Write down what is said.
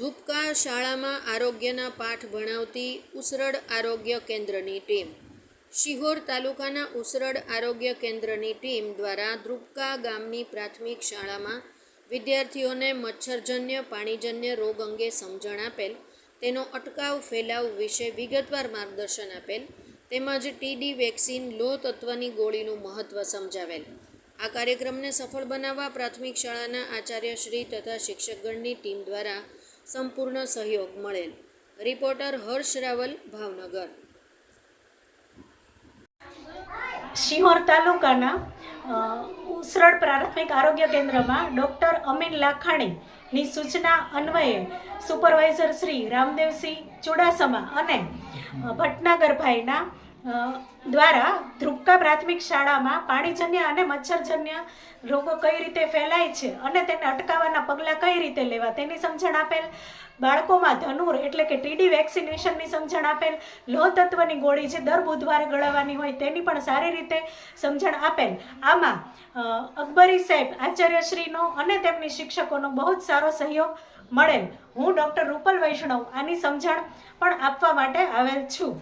ધ્રુપકા શાળામાં આરોગ્યના પાઠ ભણાવતી ઉસરડ આરોગ્ય કેન્દ્રની ટીમ. શિહોર તાલુકાના ઉસરડ આરોગ્ય કેન્દ્રની ટીમ દ્વારા ધ્રુપકા ગામની પ્રાથમિક શાળામાં વિદ્યાર્થીઓને મચ્છરજન્ય, પાણીજન્ય રોગ અંગે સમજણ આપેલ, તેનો અટકાવ ફેલાવ વિશે વિગતવાર માર્ગદર્શન આપેલ, તેમજ ટીડી વેક્સિન લો તત્વની ગોળીનું મહત્ત્વ સમજાવેલ. આ કાર્યક્રમને સફળ બનાવવા પ્રાથમિક શાળાના આચાર્યશ્રી તથા શિક્ષકગણની ટીમ દ્વારા સંપૂર્ણ સહયોગ મળેલ. રિપોર્ટર હર્ષ રાવલ, ભાવનગર. શિહોર તાલુકાના ઉસરળ પ્રાથમિક આરોગ્ય કેન્દ્રમાં ડૉક્ટર અમીન લાખાણીની સૂચના અન્વયે સુપરવાઇઝર શ્રી રામદેવસિંહ ચુડાસમા અને ભટનાગરભાઈના દ્વારા ધ્રુપકા પ્રાથમિક શાળામાં પાણીજન્ય અને મચ્છરજન્ય રોગો કઈ રીતે ફેલાય છે અને તેને અટકાવવાના પગલાં કઈ રીતે લેવા તેની સમજણ આપેલ. બાળકોમાં ધનુર એટલે કે ટીડી વેક્સિનેશનની સમજણ આપેલ. લોહ તત્વની ગોળી જે દર બુધવારે ગળાવવાની હોય તેની પણ સારી રીતે સમજણ આપેલ. આમાં અકબરી સાહેબ આચાર્યશ્રીનો અને તેમની શિક્ષકોનો બહુ જ સારો સહયોગ મળેલ. હું ડૉક્ટર રૂપલ વૈષ્ણવ આની સમજણ પણ આપવા માટે આવેલ છું.